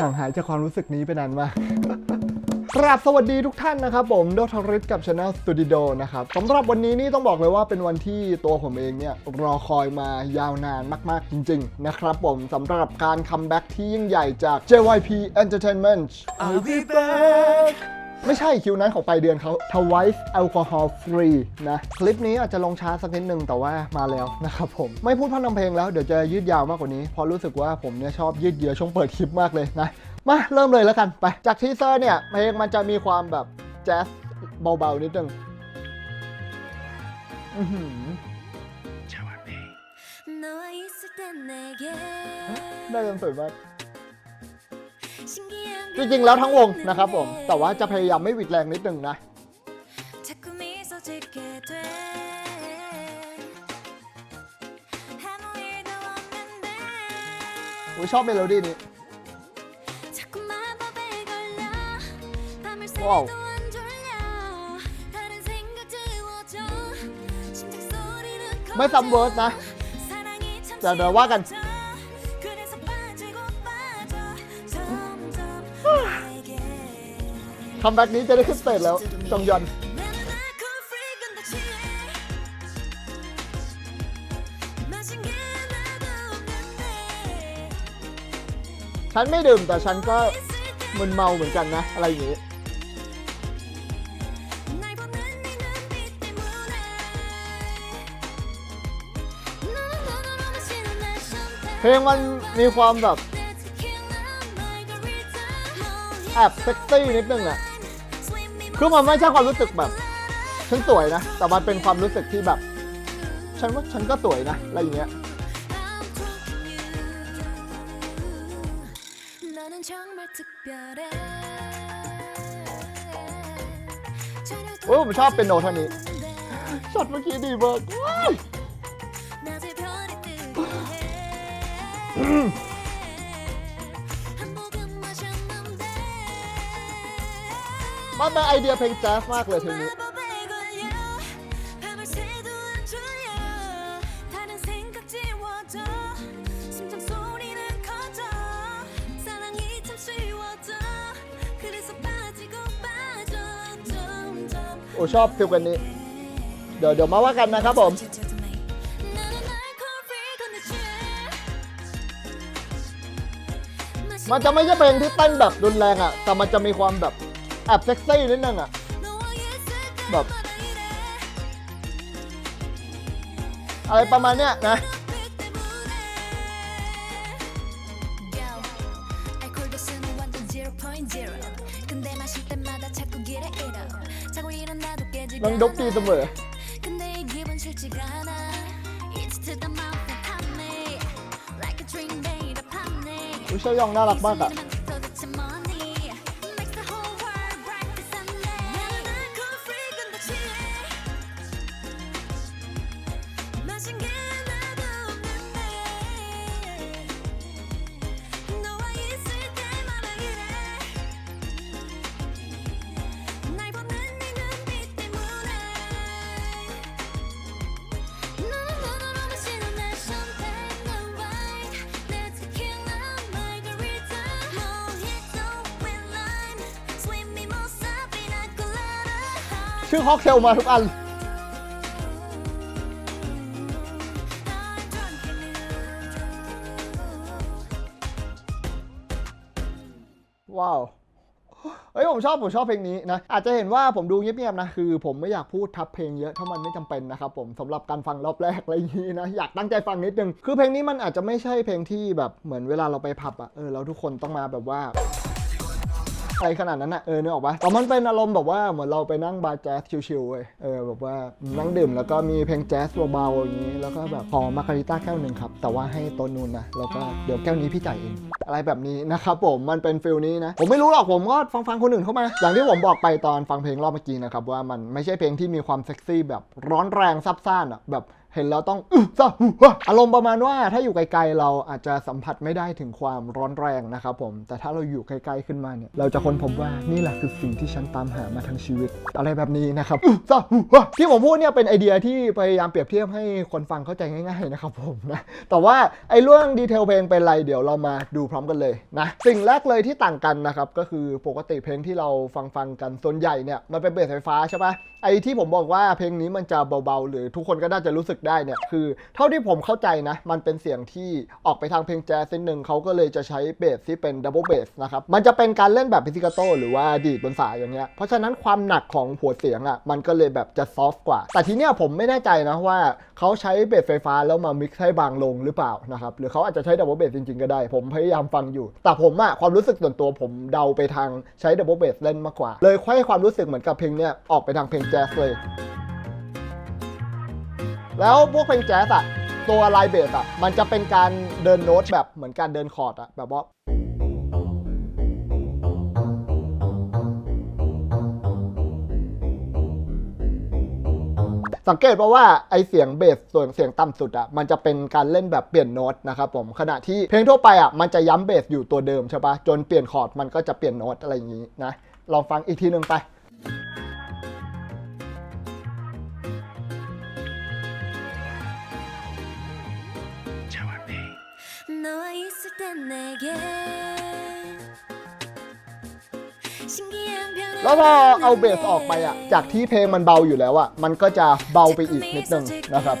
ห่างหายจากความรู้สึกนี้ไปนานมากกราบสวัสดีทุกท่านนะครับผมโดทริสกับช anel Studio นะครับสำหรับวันนี้นี่ต้องบอกเลยว่าเป็นวันที่ตัวผมเองเนี่ยรอคอยมายาวนานมาก ๆ จริง ๆ นะครับผมสำหรับการคัมแบ็กที่ยิ่งใหญ่จาก JYP Entertainment I'll be back ไม่ใช่คิวนั้นของปลายเดือนเขา Twice Alcohol Free นะ คลิปนี้อาจจะลงช้าสักนิดนึงแต่ว่ามาแล้วนะครับผม ไม่พูดพันนำเพลงแล้วเดี๋ยวจะยืดยาวมากกว่านี้ เพราะรู้สึกว่าผมเนี่ยชอบยืดเยื้อช่วงเปิดคลิปมากเลยนะ มาเริ่มเลยแล้วกันไป จากทีเซอร์เนี่ยเพลงมันจะมีความแบบแจ๊สเบาๆนิดนึงได้กันสวยมาก จริงๆ แล้วทั้งวงนะครับผม แต่ว่าจะพยายามไม่หวิดแรงนิดหนึ่งนะ ผมชอบเมโลดี้นี้ ว้าว ไม่ซ้ำเวิร์สนะ เดี๋เดี๋ยวว่ากัน คัมแบ็กนี้จะได้ขึ้นสเตจแล้ว จองยอนฉันไม่ดื่มแต่ฉันก็มึนเมาเหมือนกันนะ อะไรอย่างนี้เพลงมันมีความแบบ แอบเซ็กซี่นิดนึงอะ คือมันไม่ใช่ความรู้สึกแบบ ฉันสวยนะ แต่มันเป็นความรู้สึกที่แบบ ฉันว่าฉันก็สวยนะ อะไรอย่างเงี้ย 너는 정말 특별해 โอ้ยผมชอบเป็นโนเท่านี้ ช็อตเมื่อกี้ดีมากว้าย 낮에 별이 뜨게 해 มันเป็นไอเดียเพลงแจ๊สมากเลยเพลงนี้โอ้ชอบฟิลกันนี้ เดี๋ยวเดี๋ยวมาว่ากันนะครับผมมันจะไม่ใช่เพลงที่เต้นแบบรุนแรงอะ่ะ แต่มันจะมีความแบบ แอบเซ็กซี่นิดนึงอะ 너와 있을 막. 때마다 이래 อะไรประมาณเนี้ยนะ 빛 때문에 Yo, 알코올 도수는 완전 0.0 근데 마실 때마다 자꾸 길에 잃어 자고 일어나도 깨지가 น้องดกดีเสมอ 근데 이 기분 싫지가 않아 It's to the mouth and 탐내 Like a dream made of honey อุ้ยเชยองน่า ชื่อค็อกเทลมาทุกอัน ว้าวเฮ้ยผมชอบผมชอบเพลงนี้นะอาจจะเห็นว่าผมดูเงียบๆนะคือผมไม่อยากพูดทับเพลงเยอะถ้ามันไม่จำเป็นนะครับผมสำหรับการฟังรอบแรกอะไรอย่างนี้นะอยากตั้งใจฟังนิดนึงคือเพลงนี้มันอาจจะไม่ใช่เพลงที่แบบเหมือนเวลาเราไปผับอะเออเราทุกคนต้องมาแบบว่า ไรขนาดนั้นอะเออนึกออกปะแต่มันเป็นอารมณ์แบบว่าเหมือนเราไปนั่งบาร์แจ๊สชิลๆเว้ยเออแบบว่านั่งดื่มแล้วก็มีเพลงแจ๊สเบาๆอย่างนี้ แล้วก็แบบขอมาการิต้าแก้วหนึ่งครับ แต่ว่าให้โต้นนูนนะแล้วก็เดี๋ยวแก้วนี้พี่จ่ายเองอะไรแบบนี้นะครับผมมันเป็นฟิลนี้นะผมไม่รู้หรอกผมก็ฟังฟังคนอื่นเข้ามา อย่างที่ผมบอกไปตอนฟังเพลงรอบเมื่อกี้นะครับว่ามันไม่ใช่เพลงที่มีความเซ็กซี่แบบร้อนแรงซับซ่านอะแบบ เห็นแล้วต้องอึซะหูฮะอารมณ์ประมาณว่าถ้าอยู่ไกลๆเราอาจจะสัมผัสไม่ได้ถึงความร้อนแรงนะครับผม แต่ถ้าเราอยู่ใกล้ๆขึ้นมาเนี่ย เราจะค้นพบว่านี่แหละคือสิ่งที่ฉันตามหามาทั้งชีวิต อะไรแบบนี้นะครับอึซะหูฮะที่ผมพูดเนี่ยเป็นไอเดียที่พยายามเปรียบเทียบให้คนฟังเข้าใจง่ายๆนะครับผมนะแต่ว่าไอ้เรื่องดีเทลเพลงเป็นไรเดี๋ยวเรามาดูพร้อมกันเลยนะสิ่งแรกเลยที่ต่างกันนะครับก็คือปกติเพลงที่เราฟังฟังๆกันส่วนใหญ่เนี่ยมันเป็นเบสไฟฟ้าใช่ปะไอ้ที่ผมบอกว่าเพลงนี้มันจะเบาๆ หรือทุกคนก็น่าจะรู้สึกได้เนี่ยคือ เท่าที่ผมเข้าใจนะ มันเป็นเสียงที่ออกไปทางเพลงแจ๊สนิดนึงเขาก็เลยจะใช้เบสที่เป็นดับเบิลเบสนะครับมันจะเป็นการเล่นแบบพิซิกาโตหรือว่าดีดบนสายอย่างเงี้ยเพราะฉะนั้นความหนักของหัวเสียงอะมันก็เลยแบบจะซอฟต์กว่า แต่ทีเนี้ยผมไม่แน่ใจนะว่าเขาใช้เบสไฟฟ้าแล้วมามิกซ์ให้บางลงหรือเปล่านะครับหรือเขาอาจจะใช้ดับเบิลเบสจริงๆก็ได้ ผมพยายามฟังอยู่ แต่ผมอะความรู้สึกส่วนตัวผมเดาไปทางใช้ดับเบิลเบสเล่นมากกว่า เลยค่อยความรู้สึกเหมือนกับเพลงเนี้ยออกไปทางเพลงแจ๊สเลย แล้วพวกเพลงแจ๊สอะตัวไลน์เบสอะมันจะเป็นการเดินโน้ตแบบเหมือนการเดินคอร์ดอะแบบว่าสังเกตเพราะว่าไอเสียงเบสส่วนเสียงต่ำสุดอะมันจะเป็นการเล่นแบบเปลี่ยนโน้ตนะครับผมขณะที่เพลงทั่วไปอะมันจะย้ำเบสอยู่ตัวเดิมใช่ปะจนเปลี่ยนคอร์ดมันก็จะเปลี่ยนโน้ตอะไรอย่างนี้นะลองฟังอีกทีหนึ่งไป 있을 땐 내게 신기한 แล้วพอ 변화가 เอาเบสออกไปอะจากที่เพลงมันเบาอยู่แล้วอะมันก็จะเบาไปอีกนิดนึงนะครับ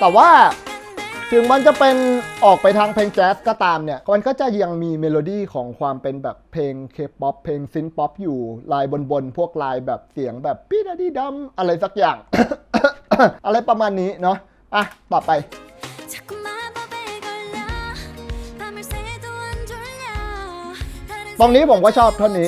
แต่ว่า ถึงมันจะเป็นออกไปทางเพลงแจ๊สก็ตามเนี่ย มันก็จะยังมีเมโลดี้ของความเป็นแบบเพลงเคป๊อปเพลงซินป๊อปอยู่ลายบนๆ พวกลายแบบเสียงแบบปีดาดีดัมอะไรสักอย่าง อะไรประมาณนี้เนาะ อะ ต่อไป ตรงนี้ผมก็ชอบเท่านี้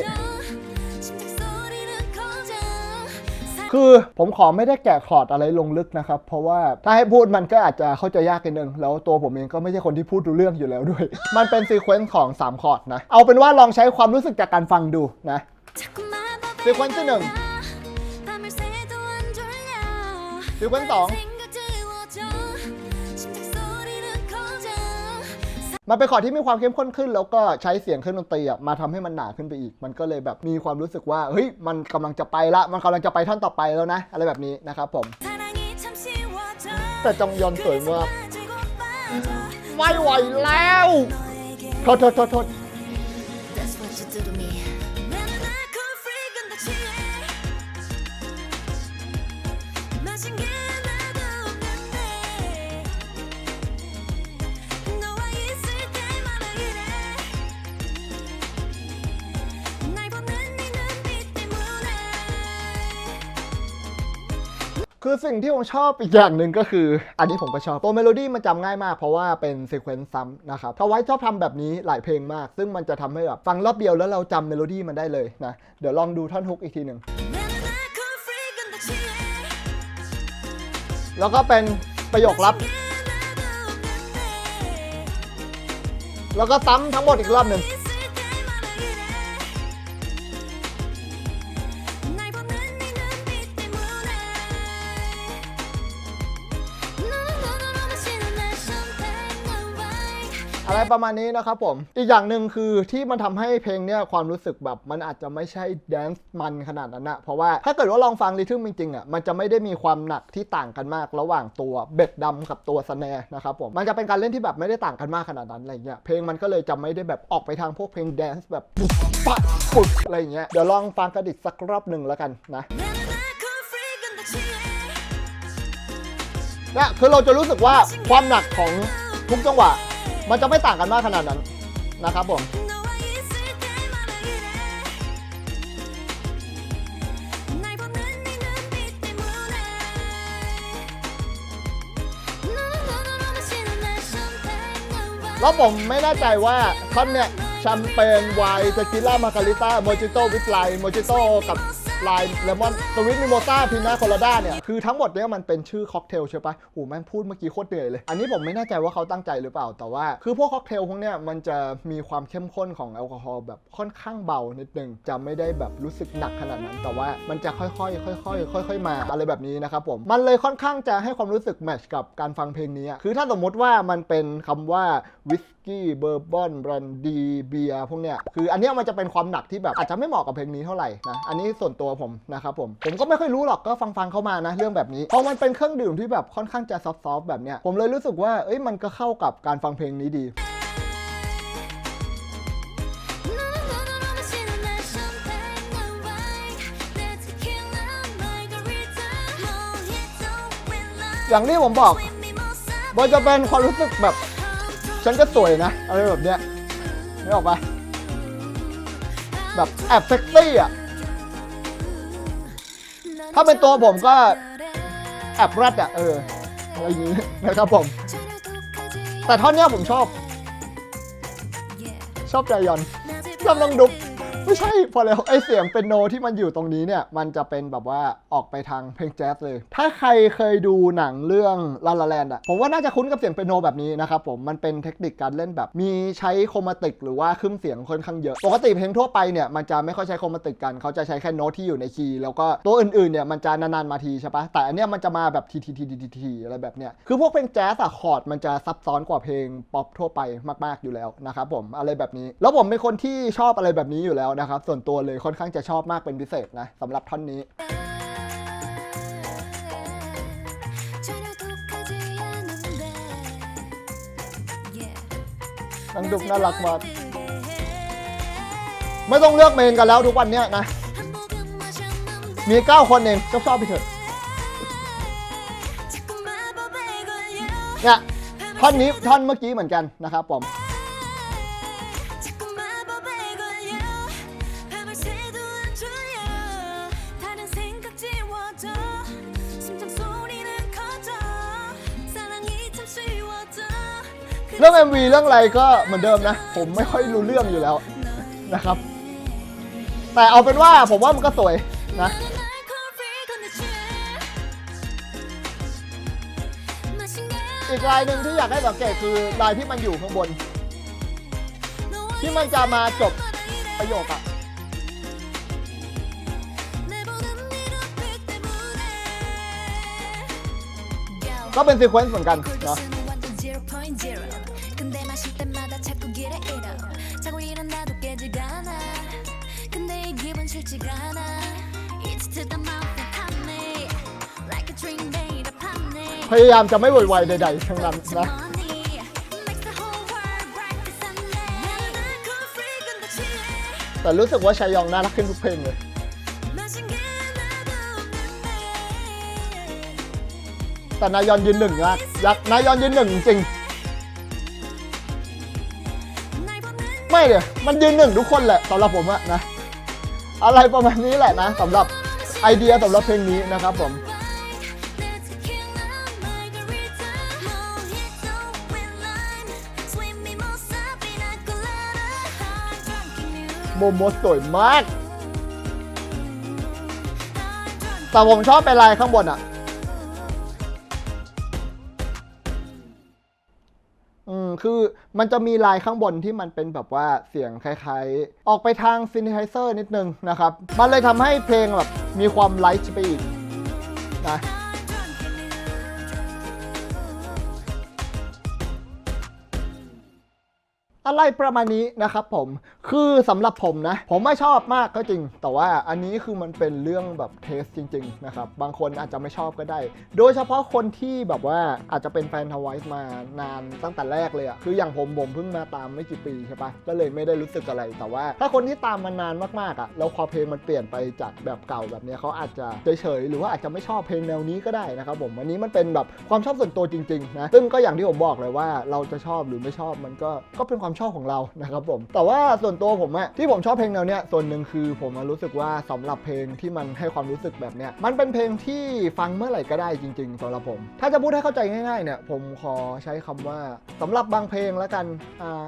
คือผมขอไม่ได้แกะคอร์ดอะไรลงลึกนะครับ เพราะว่าถ้าให้พูดมันก็อาจจะเข้าใจยากนิดนึง แล้วตัวผมเองก็ไม่ใช่คนที่พูดรู้เรื่องอยู่แล้วด้วย มันเป็นซีเควนซ์ของ 3 คอร์ดนะ เอาเป็นว่าลองใช้ความรู้สึกจากการฟังดูนะซีเควนซ์ที่หนึ่งซีเควนซ์สอง มันเป็นคอร์ดที่มีความเข้มข้นขึ้น แล้วก็ใช้เสียงเครื่องดนตรีมาทำให้มันหนาขึ้นไปอีก มันก็เลยแบบมีความรู้สึกว่าเฮ้ยมันกำลังจะไปละมันกำลังจะไปท่อนต่อไปแล้วนะ อะไรแบบนี้นะครับผม แต่จองยอนสวยมากไม่ไหวแล้วโทษโทษโทษ คือสิ่งที่ผมชอบอีกอย่างหนึ่งก็คือ อันนี้ผมก็ชอบ ตัวเมโลดี้มันจำง่ายมากเพราะว่าเป็นซีเควนซ์ซ้ำนะครับทวายชอบทำแบบนี้หลายเพลงมาก ซึ่งมันจะทำให้แบบฟังรอบเดียวแล้วเราจำเมโลดี้มันได้เลยนะ เดี๋ยวลองดูท่อนฮุกอีกทีหนึ่ง แล้วก็เป็นประโยครับ แล้วก็ซ้ำทั้งหมดอีกรอบหนึ่ง ประมาณนี้นะครับผม อีกอย่างหนึ่งคือที่มันทำให้เพลงเนี่ยความรู้สึกแบบมันอาจจะไม่ใช่แดนซ์มันขนาดนั้นนะเพราะว่าถ้าเกิดว่าลองฟังริทึมจริงๆอะมันจะไม่ได้มีความหนักที่ต่างกันมากระหว่างตัวเบ็ดดำกับตัวสแนร์นะครับผมมันจะเป็นการเล่นที่แบบไม่ได้ต่างกันมากขนาดนั้นอะไรเงี้ยเพลงมันก็เลยจะไม่ได้แบบออกไปทางพวกเพลงแดนซ์แบบปุ๊บปัดปุ๊บอะไรเงี้ยเดี๋ยวลองฟังกระดิกสักรอบหนึ่งแล้วกันนะนี่ยคือเราจะรู้สึกว่าความหนักของทุกจังหวะ มันจะไม่ต่างกันมากขนาดนั้นนะครับผมแล้วผมไม่แน่ใจว่าท่อนเนี่ยแชมเปญไวน์เจกิล่ามาการิต้าโมจิโต้วิสไลโมจิโต้กับ ลายเลมอนสวิตมิโมซ่าพินาโคลาด้าเนี่ยคือทั้งหมดเนี่ยมันเป็นชื่อค็อกเทลใช่ปะโหแม่งพูดเมื่อกี้โคตรเหนื่อยเลย อันนี้ผมไม่แน่ใจว่าเขาตั้งใจหรือเปล่าแต่ว่า คือพวกค็อกเทลพวกเนี้ยมันจะมีความเข้มข้นของแอลกอฮอล์แบบค่อนข้างเบานิดนึงจะไม่ได้แบบรู้สึกหนักขนาดนั้น แต่ว่ามันจะค่อยๆค่อยๆค่อย ๆ มาอะไรแบบนี้นะครับผมมันเลยค่อนข้างจะให้ความรู้สึกแมทช์กับการฟังเพลงนี้คือถ้าสมมติว่ามันเป็นคำว่าวิสกี้เบอร์บอนบรันดีเบียพวกเนี้ยคืออันเนี้ยมันจะเป็นความหนักที่แบบอาจจะไม่เหมาะกับเพลงนี้เท่าไหร่นะอันนี้ส่วนตัวผมนะครับผมผมก็ไม่ค่อยรู้หรอกก็ฟังฟังเข้ามานะ เรื่องแบบนี้เพราะมันเป็นเครื่องดื่มที่แบบค่อนข้างจะซอฟต์แบบเนี้ยผมเลยรู้สึกว่าเอ้ยมันก็เข้ากับการฟังเพลงนี้ดีอย่างที่ผมบอกมันจะเป็นความรู้สึกแบบ ฉันก็สวยนะ อะไรแบบเนี้ยไม่ออกปะแบบแอบเซ็กซี่อะ ถ้าเป็นตัวผมก็แอบรัดอะเอออะไรอย่างนี้นะครับผม แต่ท่อนเนี้ยผมชอบ ชอบใจยอนชอบลองดุก ไม่ใช่พอแล้วไอเสียงเป็นโนที่มันอยู่ตรงนี้เนี่ย มันจะเป็นแบบว่าออกไปทางเพลงแจ๊สเลย ถ้าใครเคยดูหนังเรื่องลาลาแลนด์อะผมว่าน่าจะคุ้นกับเสียงเป็นโนแบบนี้นะครับผมมันเป็นเทคนิคการเล่นแบบมีใช้โครมาติกหรือว่าเครื่องเสียงค่อนข้างเยอะ ปกติเพลงทั่วไปเนี่ยมันจะไม่ค่อยใช้โครมาติกกันเขาจะใช้แค่โน้ตที่อยู่ในคีย์แล้วก็ตัวอื่นๆเนี่ยมันจะนานๆมาทีใช่ปะแต่อันเนี้ยมันจะมาแบบทีทีทีทีทีอะไรแบบเนี้ยคือพวกเพลงแจ๊สอะคอร์ดมันจะซับซ้อนกว่าเพลงป๊อปทั่วไปมาก ๆอยู่แล้วนะครับผมอะไรแบบนี้ แล้วผมเป็นคนที่ชอบอะไรแบบนี้อยู่แล้วนะครับ ส่วนตัวเลยค่อนข้างจะชอบมากเป็นพิเศษนะสำหรับท่อนนี้ นางดุกน่ารักมากไม่ต้องเลือกเมนกันแล้วทุกวันเนี้ยนะ มี 9 คนเองก็ชอบไปเถอะเนี่ยท่อนนี้ท่อนเมื่อกี้เหมือนกันนะครับผม รื่อง MV เรื่องอะไรก็เหมือนเดิมนะ ผมไม่ค่อยรู้เรื่องอยู่แล้วนะครับ แต่เอาเป็นว่าผมว่ามันก็สวยนะอีกลายหนึ่งที่อยากให้สังเกตคือลายที่มันอยู่ข้างบน ที่มันจะมาจบประโยคอะก็เป็นซีเควนซ์เหมือนกันเนาะ 이 기분 싫지가 않아 It's to the mouth and pop me Like a drink made of honey พยายามจะไม่โวยวายใดๆทั้งนั้น Makes นะ money Makes the whole world bright as sunny 나는 날 cold freak on the chair แต่รู้สึกว่าชายองน่ารักขึ้นทุกเพลงเลย 마신 게 하나도 없는데 แต่นายอนยืนหนึ่งนะยักษ์นายอนยืนหนึ่งจริง 날 보는 ๆไม่เลยมันยืนหนึ่งทุกคนแหละสำหรับผมอะนะ อะไรประมาณนี้แหละนะสำหรับไอเดียสำหรับเพลงนี้นะครับผมโมโมสวยมาก แต่ผมชอบเป็นลายข้างบนอะ คือมันจะมีลายข้างบนที่มันเป็นแบบว่าเสียงคล้ายๆ ออกไปทางซิน t ไทเซอร์นิดนึงนะครับ มันเลยทำให้เพลงแบบมีความไลท์ไปอีกนะอะไรประมาณนี้นะครับผม คือสำหรับผมนะ ผมไม่ชอบมากก็จริง แต่ว่าอันนี้คือมันเป็นเรื่องแบบเทสจริง ๆ นะครับ บางคนอาจจะไม่ชอบก็ได้ โดยเฉพาะคนที่แบบว่าอาจจะเป็นแฟนทวายส์มานานตั้งแต่แรกเลยอะคืออย่างผมผมเพิ่งมาตามไม่กี่ปีใช่ปะก็เลยไม่ได้รู้สึกอะไร แต่ว่าถ้าคนที่ตามมานานมากๆอะแล้วพอเพลงมันเปลี่ยนไปจากแบบเก่าแบบเนี้ยเขาอาจจะเฉยๆหรือว่าอาจจะไม่ชอบเพลงแนวนี้ก็ได้นะครับผมอันนี้มันเป็นแบบความชอบส่วนตัวจริงๆนะซึ่งก็อย่างที่ผมบอกเลยว่าเราจะชอบหรือไม่ชอบมันก็ก็เป็นความชอบของเรานะครับผมแต่ว่าส่วนวนตัวผมอะที่ผมชอบเพลงแนวเนี้ยส่วนหนึ่งคือผมรู้สึกว่าสำหรับเพลงที่มันให้ความรู้สึกแบบเนี้ยมันเป็นเพลงที่ฟังเมื่อไหร่ก็ได้จริง ๆสำหรับผม ถ้าจะพูดให้เข้าใจง่ายๆเนี่ยผมขอใช้คำว่าสำหรับบางเพลงแล้วกัน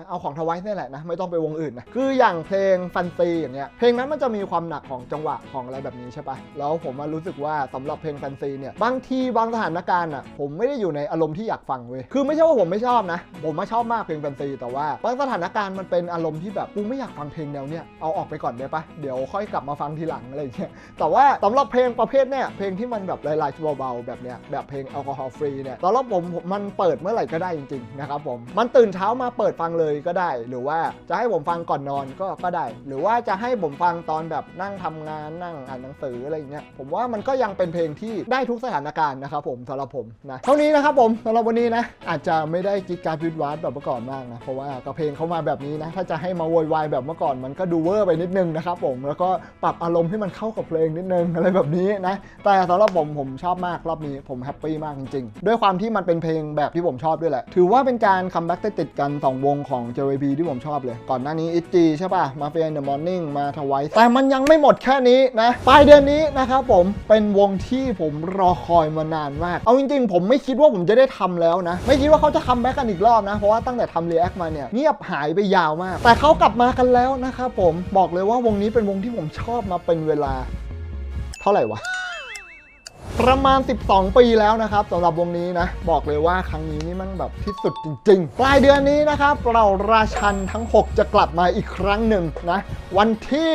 เอาของทวายนี่แหละนะไม่ต้องไปวงอื่นนะคืออย่างเพลงฟันซีอย่างเงี้ยเพลงนั้นมันจะมีความหนักของจังหวะของอะไรแบบนี้ใช่ปะแล้วผมมารู้สึกว่าสำหรับเพลงแฟนซีเนี่ยบางทีบางสถานการณ์อะผมไม่ได้อยู่ในอารมณ์ที่อยากฟังเว้ยคือไม่ใช่ว่าผมไม่ชอบนะ ผมมาชอบมากเพลงแฟนซีแต่ว่าบางสถานการณ์มันเป็นอารมณ์ที่แบบกูไม่อยากฟังเพลงแนวเนี้ยเอาออกไปก่อนได้ปะเดี๋ยวค่อยกลับมาฟังทีหลังอะไรอย่างเงี้ยแต่ว่าสำหรับเพลงประเภทเนี่ยเพลงที่มันแบบลายๆเบาๆแบบเนี้ยแบบเพลงแอลกอฮอล์ฟรีเนี่ยสำหรับผมมันเปิดเมื่อไหร่ก็ได้จริงๆนะครับผมมันตื่นเช้ามาเปิดฟังเลยก็ได้ หรือว่าจะให้ผมฟังก่อนนอนก็ก็ได้ หรือว่าจะให้ผมฟังตอนแบบนั่งทำงานนั่งอ่านหนังสืออะไรอย่างเงี้ยผมว่ามันก็ยังเป็นเพลงที่ได้ทุกสถานการณ์นะครับผมสำหรับผมนะเท่านี้นะครับผมสำหรับวันนี้นะอาจจะไม่ได้กิ๊การพิดวาร์ดแบบเมื่อก่อนมากนะเพราะว่าก็เพลงเขามาแบบนี้นะถ้าจะให้มาโวยวายแบบเมื่อก่อนมันก็ดูเวอร์ไปนิดนึงนะครับผมแล้วก็ปรับอารมณ์ให้มันเข้ากับเพลงนิดนึงอะไรแบบนี้นะแต่สำหรับผมผมชอบมากรอบนี้ผมแฮปปี้มากจริงๆ ด้วยความที่มันเป็นเพลงแบบที่ผมชอบด้วยแหละ ถือว่าเป็นการคัมแบ็กติดกัน 2 วงของ JYP ที่ผมชอบเลย ก่อนหน้านี้ ITZY ใช่ป่ะมาเฟีย in the morning มาทวายแต่มันยังไม่หมดแค่นี้นะปลายเดือนนี้นะครับผมเป็นวงที่ผมรอคอยมานานมาก เอาจริงๆ ผมไม่คิดว่าผมจะได้ทำแล้วนะ ไม่คิดว่าเขาจะคัมแบ็กกันอีกรอบนะ เพราะว่าตั้งแต่ทำรีแอคมาเนี่ยเงียบหายไปยาวมาก แต่เขากลับมากันแล้วนะครับผมบอกเลยว่าวงนี้เป็นวงที่ผมชอบมาเป็นเวลา เท่าไหร่วะ ประมาณ 12 ปีแล้วนะครับสำหรับวงนี้นะ บอกเลยว่าครั้งนี้นี่มันแบบที่สุดจริง ๆ ปลายเดือนนี้นะครับ เราราชันทั้ง 6 จะกลับมาอีกครั้งหนึ่งนะ วันที่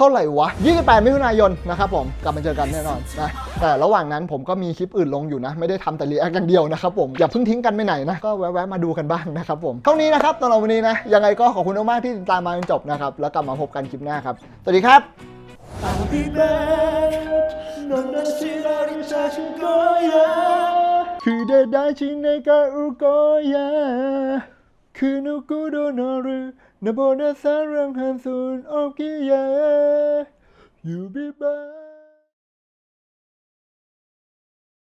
เท่าไหร่วะ 28 มิถุนายนนะครับผมกลับมาเจอกันแน่นอนนะแต่ระหว่างนั้นผมก็มีคลิปอื่นลงอยู่นะ ไม่ได้ทำแต่รีแอคอย่างเดียวนะครับผม อย่าเพิ่งทิ้งกันไปไหนนะ ก็แวะมาดูกันบ้างนะครับผมเท่านี้นะครับตอนวันนี้นะ ยังไงก็ขอบคุณมากๆที่ติดตามมาจนจบนะครับแล้วกลับมาพบกันคลิปหน้าครับสวัสดีครับ I'll be back นโบดาสารื่องหันสุนโอกกี้ยาอยู่บิบับ